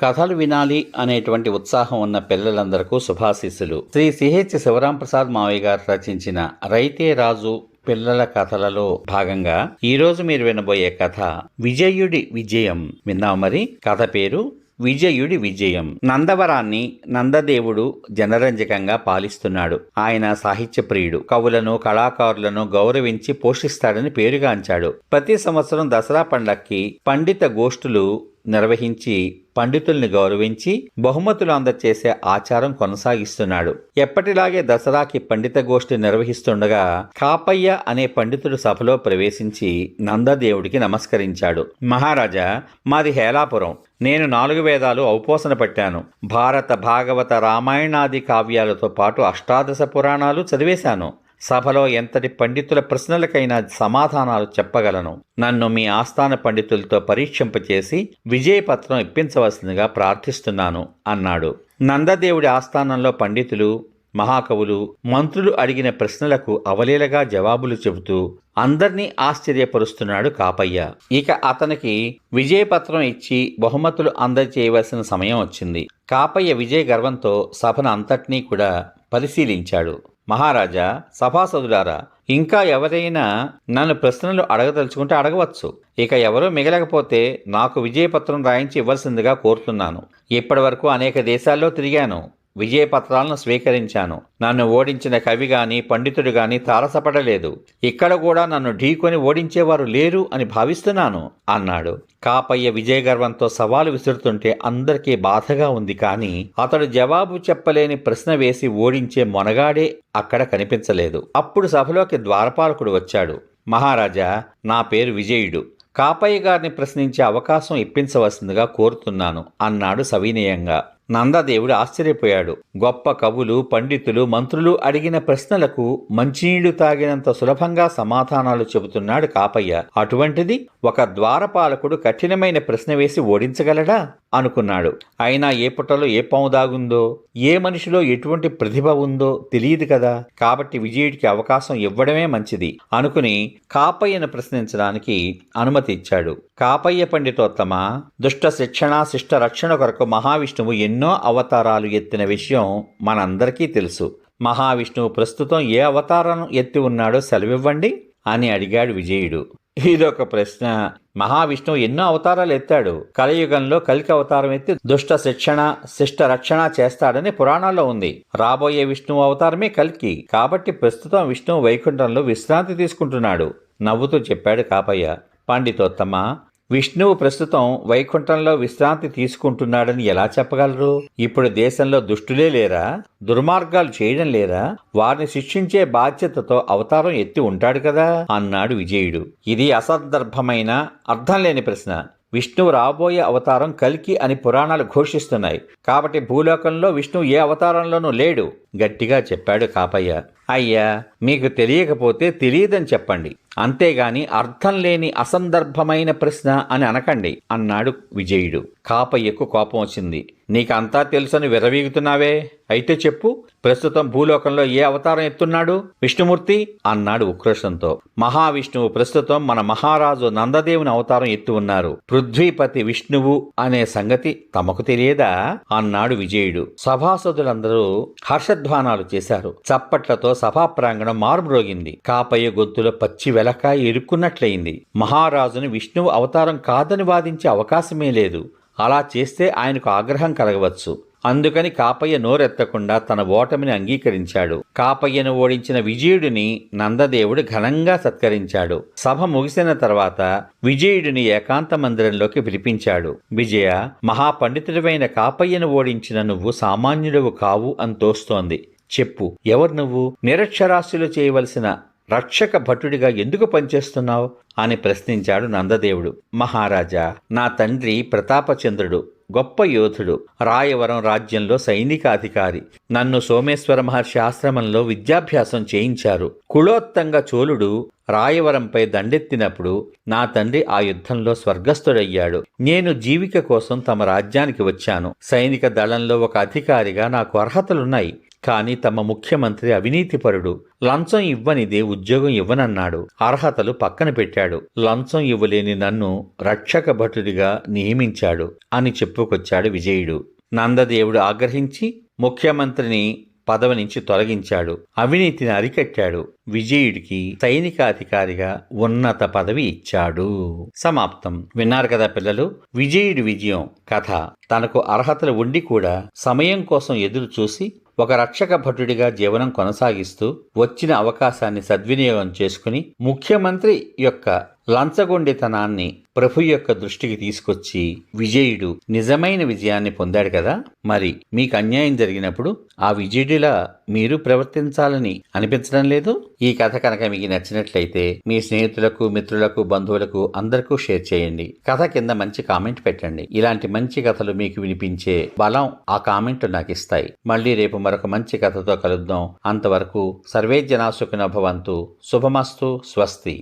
కథలు వినాలి అనేటువంటి ఉత్సాహం ఉన్న పిల్లలందరకు శుభాశీస్సులు. శ్రీ సిహెచ్ శివరాం ప్రసాద్ మావయ్య గారు రచించిన రైతే రాజు పిల్లల కథలలో భాగంగా ఈరోజు మీరు వినబోయే కథ విజయుడి విజయం. విన్నాం మరి? కథ పేరు విజయుడి విజయం. నందవరాన్ని నందదేవుడు జనరంజకంగా పాలిస్తున్నాడు. ఆయన సాహిత్య ప్రియుడు. కవులను కళాకారులను గౌరవించి పోషిస్తాడని పేరుగాంచాడు. ప్రతి సంవత్సరం దసరా పండక్కి పండిత గోష్ఠులు నిర్వహించి పండితుల్ని గౌరవించి బహుమతులు అందచేసే ఆచారం కొనసాగిస్తున్నాడు. ఎప్పటిలాగే దసరాకి పండిత గోష్ఠి నిర్వహిస్తుండగా కాపయ్య అనే పండితుడు సభలో ప్రవేశించి నందదేవుడికి నమస్కరించాడు. మహారాజా మాది హేలాపురం. నేను నాలుగు వేదాలు ఔపోసన పట్టాను. భారత భాగవత రామాయణాది కావ్యాలతో పాటు అష్టాదశ పురాణాలు చదివేశాను. సభలో ఎంతటి పండితుల ప్రశ్నలకైనా సమాధానాలు చెప్పగలను. నన్ను మీ ఆస్థాన పండితులతో పరీక్షింపచేసి విజయపత్రం ఇప్పించవలసిందిగా ప్రార్థిస్తున్నాను అన్నాడు. నందదేవుడి ఆస్థానంలో పండితులు మహాకవులు మంత్రులు అడిగిన ప్రశ్నలకు అవలీలగా జవాబులు చెబుతూ అందర్నీ ఆశ్చర్యపరుస్తున్నాడు కాపయ్య. ఇక అతనికి విజయపత్రం ఇచ్చి బహుమతులు అందజేయవలసిన సమయం వచ్చింది. కాపయ్య విజయ గర్వంతో సభను అంతటినీ కూడా పరిశీలించాడు. మహారాజా సభాసదులారా ఇంకా ఎవరైనా నన్ను ప్రశ్నలు అడగదలుచుకుంటే అడగవచ్చు. ఇక ఎవరూ మిగలకపోతే నాకు విజయపత్రం రాయించి ఇవ్వాల్సిందిగా కోరుతున్నాను. ఇప్పటి వరకు అనేక దేశాల్లో తిరిగాను. విజయపత్రాలను స్వీకరించాను. నన్ను ఓడించిన కవి గాని పండితుడు గాని తారసపడలేదు. ఇక్కడ కూడా నన్ను ఢీకొని ఓడించేవారు లేరు అని భావిస్తున్నాను అన్నాడు. కాపయ్య విజయగర్వంతో సవాలు విసురుతుంటే అందరికీ బాధగా ఉంది కానీ అతడు జవాబు చెప్పలేని ప్రశ్న వేసి ఓడించే మొనగాడే అక్కడ కనిపించలేదు. అప్పుడు సభలోకి ద్వారపాలకుడు వచ్చాడు. మహారాజా నా పేరు విజయుడు. కాపయ్య గారిని ప్రశ్నించే అవకాశం ఇప్పించవలసిందిగా కోరుతున్నాను అన్నాడు సవినయంగా. నందదేవుడు ఆశ్చర్యపోయాడు. గొప్ప కవులు పండితులు మంత్రులు అడిగిన ప్రశ్నలకు మంచినీళ్ళు తాగినంత సులభంగా సమాధానాలు చెబుతున్నాడు కాపయ్య. అటువంటిది ఒక ద్వారపాలకుడు కఠినమైన ప్రశ్న వేసి ఓడించగలడా? అనుకున్నాడు. అయినా ఏ పుట్టలో ఏ పాము దాగుందో ఏ మనిషిలో ఎటువంటి ప్రతిభ ఉందో తెలియదు కదా. కాబట్టి విజయుడికి అవకాశం ఇవ్వడమే మంచిది అనుకుని కాపయ్యను ప్రశ్నించడానికి అనుమతి ఇచ్చాడు. కాపయ్య పండితోత్తమ దుష్ట శిక్షణ శిష్ట రక్షణ కొరకు మహావిష్ణువు ఎన్నో అవతారాలు ఎత్తిన విషయం మనందరికీ తెలుసు. మహావిష్ణువు ప్రస్తుతం ఏ అవతారం ఎత్తి ఉన్నాడో సెలవివ్వండి అని అడిగాడు విజయుడు. ఇదొక ప్రశ్న. మహావిష్ణువు ఎన్నో అవతారాలు ఎత్తాడు. కలియుగంలో కలికి అవతారం ఎత్తి దుష్ట శిక్షణ శిష్ట రక్షణ చేస్తాడని పురాణాల్లో ఉంది. రాబోయే విష్ణువు అవతారమే కలికి. కాబట్టి ప్రస్తుతం విష్ణువు వైకుంఠంలో విశ్రాంతి తీసుకుంటున్నాడు. నవ్వుతూ చెప్పాడు కాపయ్య. పండితోత్తమ విష్ణువు ప్రస్తుతం వైకుంఠంలో విశ్రాంతి తీసుకుంటున్నాడని ఎలా చెప్పగలరు? ఇప్పుడు దేశంలో దుష్టులే లేరా? దుర్మార్గాలు చేయడం లేరా? వారిని శిక్షించే బాధ్యతతో అవతారం ఎత్తి ఉంటాడు కదా? అన్నాడు విజయుడు. ఇది అసందర్భమైన అర్థం లేని ప్రశ్న. విష్ణువు రాబోయే అవతారం కల్కి అని పురాణాలు ఘోషిస్తున్నాయి. కాబట్టి భూలోకంలో విష్ణువు ఏ అవతారంలోనూ లేడు. గట్టిగా చెప్పాడు కాపయ్య. అయ్యా మీకు తెలియకపోతే తెలియదని చెప్పండి. అంతేగాని అర్థం లేని అసందర్భమైన ప్రశ్న అని అనకండి అన్నాడు విజయుడు. కాపయ్యకు కోపం వచ్చింది. నీకంతా తెలుసని విరవీగుతున్నావే అయితే చెప్పు ప్రస్తుతం భూలోకంలో ఏ అవతారం ఎత్తున్నాడు? విష్ణుమూర్తి? అన్నాడు ఉక్రోషంతో. మహావిష్ణువు ప్రస్తుతం మన మహారాజు నందదేవుని అవతారం ఎత్తు ఉన్నారు. పృథ్వీపతి విష్ణువు అనే సంగతి తమకు తెలియదా? అన్నాడు విజయుడు. సభాసదులందరూ హర్షధ్వానాలు చేశారు. చప్పట్లతో సభా ప్రాంగణం మారుమ్రోగింది. కాపయ్య గొంతులో పచ్చి వెలకాయ ఇరుక్కున్నట్లయింది. మహారాజుని విష్ణువు అవతారం కాదని వాదించే అవకాశమే లేదు. అలా చేస్తే ఆయనకు ఆగ్రహం కలగవచ్చు. అందుకని కాపయ్య నోరెత్తకుండా తన ఓటమిని అంగీకరించాడు. కాపయ్యను ఓడించిన విజయుడిని నందదేవుడు ఘనంగా సత్కరించాడు. సభ ముగిసిన తర్వాత విజయుడిని ఏకాంత మందిరంలోకి పిలిపించాడు. విజయ మహాపండితుడివైన కాపయ్యను ఓడించిన నువ్వు సామాన్యుడవు కావు అని తోస్తోంది. చెప్పు ఎవరు నువ్వు? నిరక్షరాస్యులు చేయవలసిన రక్షక భటుడిగా ఎందుకు పనిచేస్తున్నావు? అని ప్రశ్నించాడు నందదేవుడు. మహారాజా నా తండ్రి ప్రతాపచంద్రుడు. గొప్ప యోధుడు రాయవరం రాజ్యంలో సైనికాధికారి. నన్ను సోమేశ్వర మహర్షి ఆశ్రమంలో విద్యాభ్యాసం చేయించారు. కుళోత్తంగ చోళుడు రాయవరంపై దండెత్తినప్పుడు నా తండ్రి ఆ యుద్ధంలో స్వర్గస్థుడయ్యాడు. నేను జీవిక కోసం తమ రాజ్యానికి వచ్చాను. సైనిక దళంలో ఒక అధికారిగా నాకు అర్హతలున్నాయి. కానీ తమ ముఖ్యమంత్రి అవినీతిపరుడు లంచం ఇవ్వనిదే ఉద్యోగం ఇవ్వనన్నాడు. అర్హతలు పక్కన పెట్టాడు. లంచం ఇవ్వలేని నన్ను రక్షక భటుడిగా నియమించాడు అని చెప్పుకొచ్చాడు విజయుడు. నందదేవుడు ఆగ్రహించి ముఖ్యమంత్రిని పదవి నుంచి తొలగించాడు. అవినీతిని అరికట్టాడు. విజయుడికి సైనికాధికారిగా ఉన్నత పదవి ఇచ్చాడు. సమాప్తం. విన్నారు కదా పిల్లలు? విజయుడి విజయం కథ. తనకు అర్హతలు ఉండి కూడా సమయం కోసం ఎదురు చూసి ఒక రక్షక భటుడిగా జీవనం కొనసాగిస్తూ వచ్చిన అవకాశాన్ని సద్వినియోగం చేసుకుని ముఖ్యమంత్రి యొక్క లంచగొండితనాన్ని ప్రభు యొక్క దృష్టికి తీసుకొచ్చి విజయుడు నిజమైన విజయాన్ని పొందాడు కదా? మరి మీకు అన్యాయం జరిగినప్పుడు ఆ విజయుడిలా మీరు ప్రవర్తించాలని అనిపించడం లేదు? ఈ కథ కనుక మీకు నచ్చినట్లయితే మీ స్నేహితులకు మిత్రులకు బంధువులకు అందరికీ షేర్ చేయండి. కథ కింద మంచి కామెంట్ పెట్టండి. ఇలాంటి మంచి కథలు మీకు వినిపించే బలం ఆ కామెంట్ నాకు ఇస్తాయి. మళ్ళీ రేపు మరొక మంచి కథతో కలుద్దాం. అంతవరకు సర్వే జనాసుకున భవంతు. శుభమస్తు. స్వస్తి.